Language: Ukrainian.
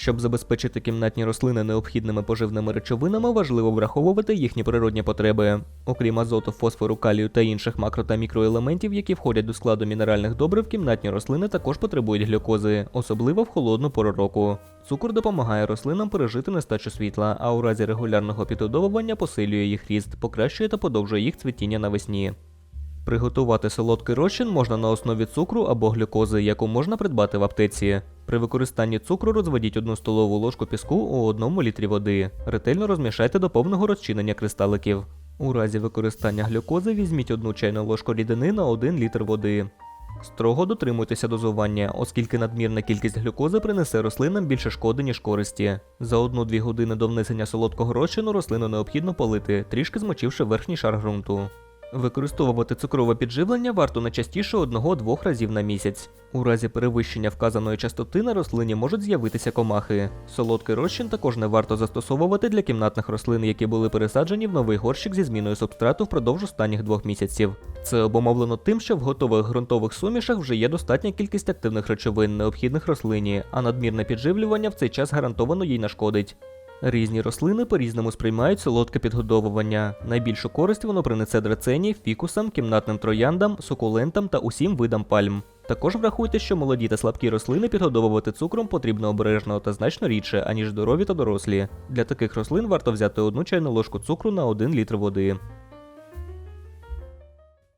Щоб забезпечити кімнатні рослини необхідними поживними речовинами, важливо враховувати їхні природні потреби. Окрім азоту, фосфору, калію та інших макро та мікроелементів, які входять до складу мінеральних добрив, кімнатні рослини також потребують глюкози, особливо в холодну пору року. Цукор допомагає рослинам пережити нестачу світла, а у разі регулярного підгодовування посилює їх ріст, покращує та подовжує їх цвітіння навесні. Приготувати солодкий розчин можна на основі цукру або глюкози, яку можна придбати в аптеці. При використанні цукру розведіть одну столову ложку піску у одному літрі води. Ретельно розмішайте до повного розчинення кристаликів. У разі використання глюкози візьміть одну чайну ложку рідини на 1 літр води. Строго дотримуйтеся дозування, оскільки надмірна кількість глюкози принесе рослинам більше шкоди, ніж користі. За 1-2 години до внесення солодкого розчину рослину необхідно полити, трішки змочивши верхній шар ґрунту. Використовувати цукрове підживлення варто не частіше 1-2 разів на місяць. У разі перевищення вказаної частоти на рослині можуть з'явитися комахи. Солодкий розчин також не варто застосовувати для кімнатних рослин, які були пересаджені в новий горщик зі зміною субстрату впродовж останніх двох місяців. Це обумовлено тим, що в готових ґрунтових сумішах вже є достатня кількість активних речовин, необхідних рослині, а надмірне підживлювання в цей час гарантовано їй нашкодить. Різні рослини по-різному сприймають солодке підгодовування. Найбільшу користь воно принесе драцені, фікусам, кімнатним трояндам, сукулентам та усім видам пальм. Також врахуйте, що молоді та слабкі рослини підгодовувати цукром потрібно обережно та значно рідше, аніж здорові та дорослі. Для таких рослин варто взяти одну чайну ложку цукру на 1 літр води.